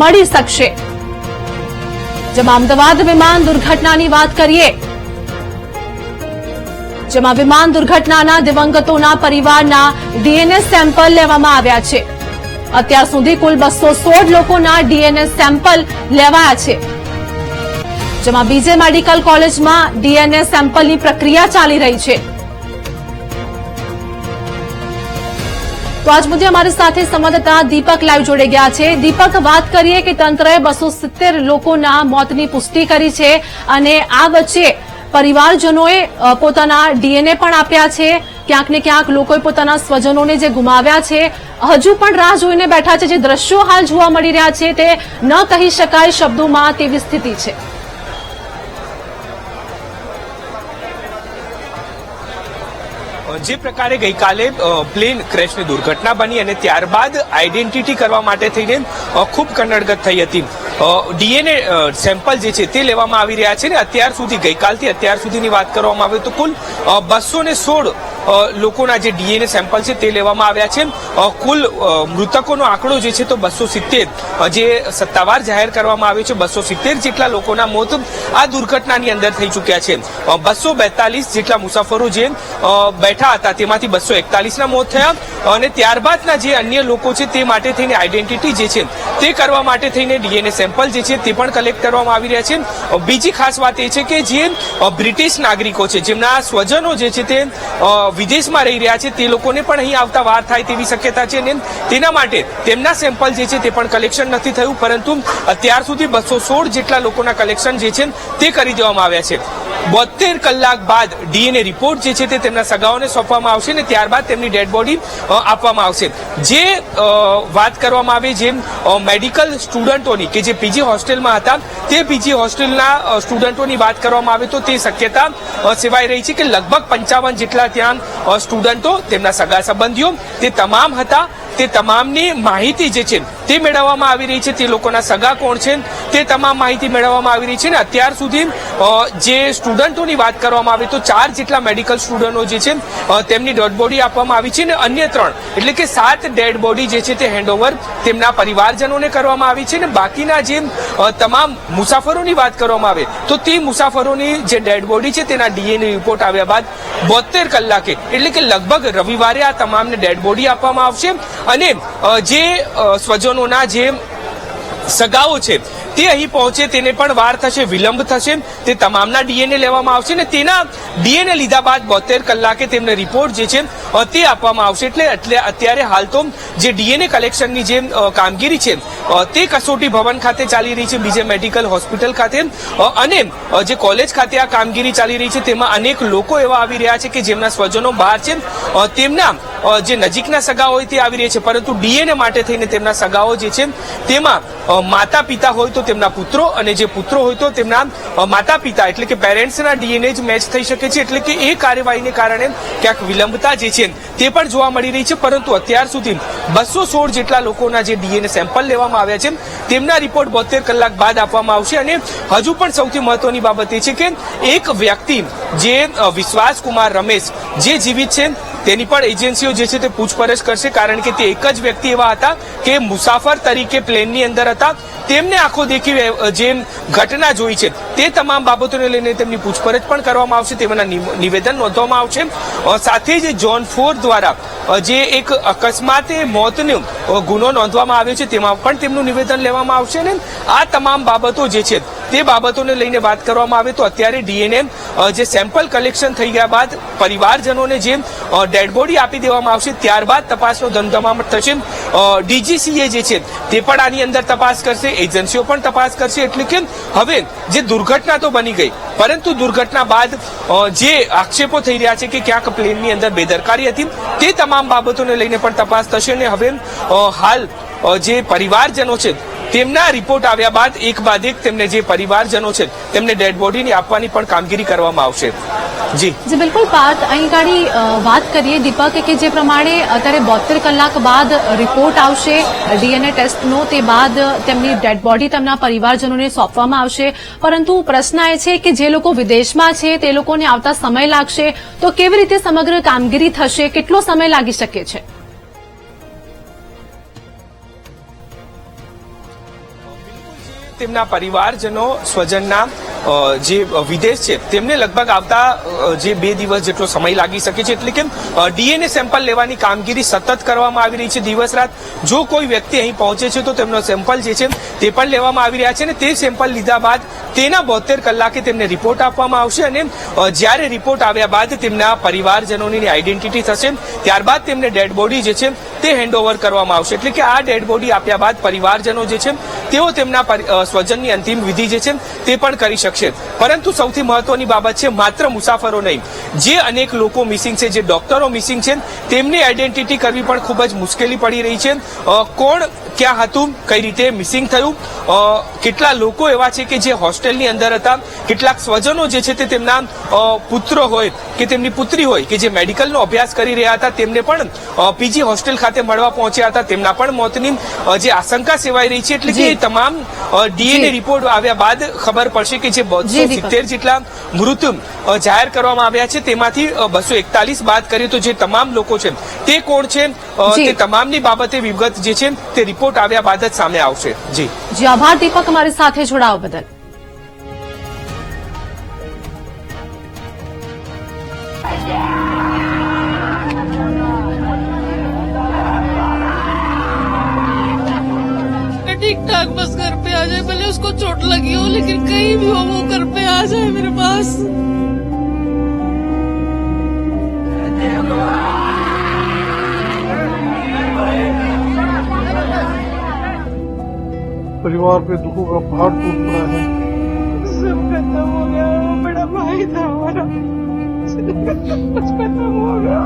મળી શકશે. જેમાં અમદાવાદ વિમાન દુર્ઘટનાની વાત કરીએ, જેમાં વિમાન દુર્ઘટનાના દિવંગતોના પરિવારના ડીએનએ સેમ્પલ લેવામાં આવ્યા છે. અત્યાર સુધી કુલ બસો સોળ લોકોના ડીએનએ સેમ્પલ લેવાયા છે. જેમાં બીજે મેડિકલ કોલેજમાં ડીએનએ સેમ્પલની પ્રક્રિયા ચાલી રહી છે. તો આજ મુદ્દે અમારી સાથે સંવાદદાતા દીપક લાઈવ જોડે ગયા છે. દીપક, વાત કરીએ કે તંત્રએ બસો સિત્તેર લોકોના મોતની પુષ્ટિ કરી છે અને આ વચ્ચે પરિવારજનોએ પોતાના ડીએનએ પણ આપ્યા છે. ક્યાંક ને ક્યાંક લોકોએ પોતાના સ્વજનોને જે ગુમાવ્યા છે. હજુ પણ રાહ જોઈને બેઠા છે. જે દ્રશ્યો હાલ જોવા મળી રહ્યા છે તે ન કહી શકાય શબ્દોમાં તેવી સ્થિતિ છે. જે પ્રકારે ગઈકાલે પ્લેન ક્રેશની દુર્ઘટના બની અને ત્યારબાદ આઈડેન્ટિટી કરવા માટે થઈને ખૂબ કન્નડગત થઈ હતી. ડીએનએ સેમ્પલ જે છે તે લેવામાં આવી રહ્યા છે ને અત્યાર સુધી, ગઈકાલથી અત્યાર સુધીની વાત કરવામાં આવે તો કુલ બસો ને સોળ લોકોના જે ડીએનએ સેમ્પલ છે તે લેવામાં આવ્યા છે. કુલ મૃતકોનો આંકડો જે છે તો બસો સિત્તેર. જે સત્તાવાર જાહેર કરવામાં આવ્યો છે બસો સિત્તેર જેટલા લોકોના મોત આ દુર્ઘટનાની અંદર થઈ ચૂક્યા છે. બસો બેતાલીસ જેટલા મુસાફરો જે બેઠા હતા તેમાંથી બસો એકતાલીસના મોત થયા અને ત્યારબાદના જે અન્ય લોકો છે તે માટે થઈને આઈડેન્ટિટી જે છે તે કરવા માટે થઈને ડીએનએ સેમ્પલ જે છે તે પણ કલેક્ટ કરવામાં આવી રહ્યા છે. બીજી ખાસ વાત એ છે કે જે બ્રિટિશ નાગરિકો છે જેમના સ્વજનો જે છે તે વિદેશમાં રહી રહ્યા છે, તે લોકોને પણ અહીં આવતા વાર થાય તેવી શક્યતા છે અને તેના માટે તેમના સેમ્પલ જે છે તે પણ કલેક્શન નથી થયું, પરંતુ અત્યાર સુધી બસો સોળ જેટલા લોકોના કલેક્શન જે છે તે કરી દેવામાં આવ્યા છે. બોતેર કલાક બાદ ડીએનએ રિપોર્ટ જે છે તે તેમના સગાઓને સોંપવામાં આવશે અને ત્યારબાદ તેમની ડેડ બોડી આપવામાં આવશે. જે વાત કરવામાં આવે જેમ મેડિકલ સ્ટુડન્ટોની કે જે પીજી હોસ્ટેલમાં હતા, તે પીજી હોસ્ટેલના સ્ટુડન્ટોની વાત કરવામાં આવે તો તે શક્યતા સેવાઈ રહી છે કે લગભગ પંચાવન જેટલા ત્યાં સ્ટુડન્ટો તેમના સગા સંબંધીઓ તે તમામ હતા. તે તમામની માહિતી જે છે તે મેળવવામાં આવી રહી છે. તે લોકોના સગા કોણ છે તે તમામ માહિતી મેળવવામાં આવી રહી છે ને અત્યાર સુધી જે સ્ટુડન્ટોની વાત કરવામાં આવે તો ચાર જેટલા મેડિકલ સ્ટુડન્ટો જે છે તેમની ડેડ બોડી આપવામાં આવી છે અને અન્ય ત્રણ, એટલે કે સાત ડેડ બોડી જે છે તે હેન્ડઓવર તેમના પરિવારજનોને કરવામાં આવી છે ને બાકીના જે તમામ મુસાફરોની વાત કરવામાં આવે તો તે મુસાફરોની જે ડેડ બોડી છે તેના ડીએનએ રિપોર્ટ આવ્યા બાદ બોતેર કલાકે, એટલે કે લગભગ રવિવારે આ તમામને ડેડ બોડી આપવામાં આવશે. અને જે સ્વજનોના જે સગાઓ છે, તે અહીં પહોંચે, તેને પણ વાર થશે, વિલંબ થશે, તે તમામના ડીએનએ લેવામાં આવશે ને તેના ડીએનએ લીધા બાદ બોતેર કલાકે તેમને રિપોર્ટ જે છે તે આપવામાં આવશે. એટલે એટલે અત્યારે હાલ તો જે ડીએનએ કલેક્શનની જે કામગીરી છે તે કસોટી ભવન ખાતે ચાલી રહી છે, બીજે મેડિકલ હોસ્પિટલ ખાતે. અને જે કોલેજ ખાતે આ કામગીરી ચાલી રહી છે, તેમાં અનેક લોકો એવા આવી રહ્યા છે કે જેમના સ્વજનો બહાર છે તેમના જે નજીકના સગા હોય તે આવી રહ્યા છે, પરંતુ ડીએનએ માટે થઈને તેમના સગાઓ જે છે, તેમાં માતા પિતા હોય તો તેમના પુત્રો અને જે પુત્રો હોય તો તેમના માતા પિતા એટલે કે પેરેન્ટ્સના ડીએનએ જ મેચ થઈ શકે છે, એટલે કે એ કાર્યવાહીને કારણે ક્યાંક વિલંબતા જે છે, તે પણ જોવા મળી રહી છે, પરંતુ અત્યાર સુધી બસો સોળ જેટલા લોકોના જે ડીએનએ સેમ્પલ લેવામાં આવ્યા છે, તેમના રિપોર્ટ બોતેર કલાક બાદ આપવામાં આવશે. અને હજુ પણ સૌથી મહત્વની બાબત એ છે કે એક વ્યક્તિ જે વિશ્વાસ કુમાર રમેશ, જે જીવિત છે તેની પણ એજન્સીઓ જે છે તે પૂછપરછ કરશે, કારણ કે તે એક જ વ્યક્તિ એવા હતા કે મુસાફર તરીકે પ્લેનની અંદર હતા. તેમને આખો દેખી જે ઘટના જોઈ છે, તે તમામ બાબતોને લઈને તેમની પૂછપરછ પણ કરવામાં આવશે, તેમના નિવેદન નોંધવામાં આવશે. સાથે જ જોન ફોર દ્વારા જે એક અકસ્માતે મોતનો ગુનો નોંધવામાં આવ્યો છે, તેમાં પણ તેમનું નિવેદન લેવામાં આવશે ને આ તમામ બાબતો જે છે તે બાબતોને લઈને વાત કરવામાં આવે તો અત્યારે ડીએનએ જે સેમ્પલ કલેક્શન થઈ ગયા બાદ પરિવારજનોને જે ડેડ બોડી આપી દેવામાં આવશે, ત્યારબાદ તપાસનો ધમધમાટ થશે. ડીજીસીએ જે છે, તે પણ આની અંદર તપાસ કરશે, એજન્સીઓ પણ તપાસ કરશે, એટલે કે હવે જે દુર્ઘટના તો બની ગઈ, પરંતુ દુર્ઘટના બાદ જે આક્ષેપો થઈ રહ્યા છે કે ક્યાંક પ્લેનની અંદર બેદરકારી હતી, તે તમામ બાબતોને લઈને પણ તપાસ થશે અને હવે હાલ જે પરિવારજનો છે તેમના રિપોર્ટ આવ્યા બાદ એક બાદ એક તેમને જે પરિવારજનો છે, તેમને ડેડ બોડીની આપવાની પણ કામગીરી કરવામાં આવશે. જી. જી, બિલકુલ, પાર્થ, અહીં ગાડી વાત કરીએ દીપક કે જે પ્રમાણે અત્યારે બોતેર કલાક બાદ રિપોર્ટ આવશે, ડીએનએ ટેસ્ટનો તે બાદ તેમની ડેડ બોડી તેમના પરિવારજનોને સોંપવામાં આવશે. પરંતુ પ્રશ્ન એ છે કે જે લોકો વિદેશમાં છે, તે લોકોને આવતા સમય લાગશે. તો કેવી રીતે સમગ્ર કામગીરી થશે? કેટલો સમય લાગી શકે છે? તેમના પરિવારજનો, સ્વજનના જે વિદેશ છે, તેમને લગભગ આવતા જે બે દિવસ જેટલો સમય લાગી શકે છે. એટલે કે ડીએનએ સેમ્પલ લેવાની કામગીરી સતત કરવામાં આવી રહી છે. દિવસ રાત જો કોઈ વ્યક્તિ અહીં પહોંચે છે તો તેમનો સેમ્પલ જે છે, તે પણ લેવામાં આવી રહ્યા છે અને તે સેમ્પલ લીધા બાદ તેના બોતેર કલાકે તેમને રિપોર્ટ આપવામાં આવશે અને જ્યારે રિપોર્ટ આવ્યા બાદ તેમના પરિવારજનોની આઈડેન્ટિટી થશે, ત્યારબાદ તેમને ડેડ બોડી જે છે, તે હેન્ડઓવર કરવામાં આવશે. એટલે કે આ ડેડ બોડી આપ્યા બાદ પરિવારજનો જે છે તેઓ તેમના સ્વજનની અંતિમ વિધિ જે છે તે પણ કરી શકશે. પરંતુ સૌથી મહત્વની બાબત છે માત્ર મુસાફરો નહીં. જે અનેક લોકો મિસિંગ છે, જે ડોક્ટરો મિસિંગ છે તેમની આઈડેન્ટિટી કરવી પણ ખૂબ જ મુશ્કેલી પડી રહી છે. કોણ ક્યાં હતું કઈ રીતે મિસિંગ થયું? કેટલા લોકો એવા છે કે જે હોસ્ટેલની અંદર હતા? કેટલાક સ્વજનો જે છે તે તેમના પુત્ર હોય કે તેમની પુત્રી હોય કે જે મેડિકલનો અભ્યાસ કરી રહ્યા હતા તેમને પણ પીજી હોસ્ટેલ ખાતે મળવા પહોંચ્યા હતા. તેમના પણ મોતની જે આશંકા સેવાઈ રહી છે એટલે કે તમામ ડીએનએ. રિપોર્ટ આવ્યા બાદ ખબર પડશે કે જે બસો સિત્તેર જેટલા મૃત જાહેર કરવામાં આવ્યા છે તેમાંથી બસો એકતાલીસ બાદ કરીએ તો જે તમામ લોકો છે તે કોણ છે? તે તમામની બાબતે વિગત જે છે તે રિપોર્ટ આવ્યા બાદ જ સામે આવશે જી જી આભાર દીપક અમારી સાથે જોડાવા બદલ ठीक ठाक बस घर पे आ जाए भले उसको चोट लगी हो लेकिन कहीं भी हो वो घर पे आ जाए मेरे पास परिवार पे दुखों का पहाड़ टूट पड़ा है सब खत्म हो गया वो बड़ा भाई था हमारा सब कुछ खत्म हो गया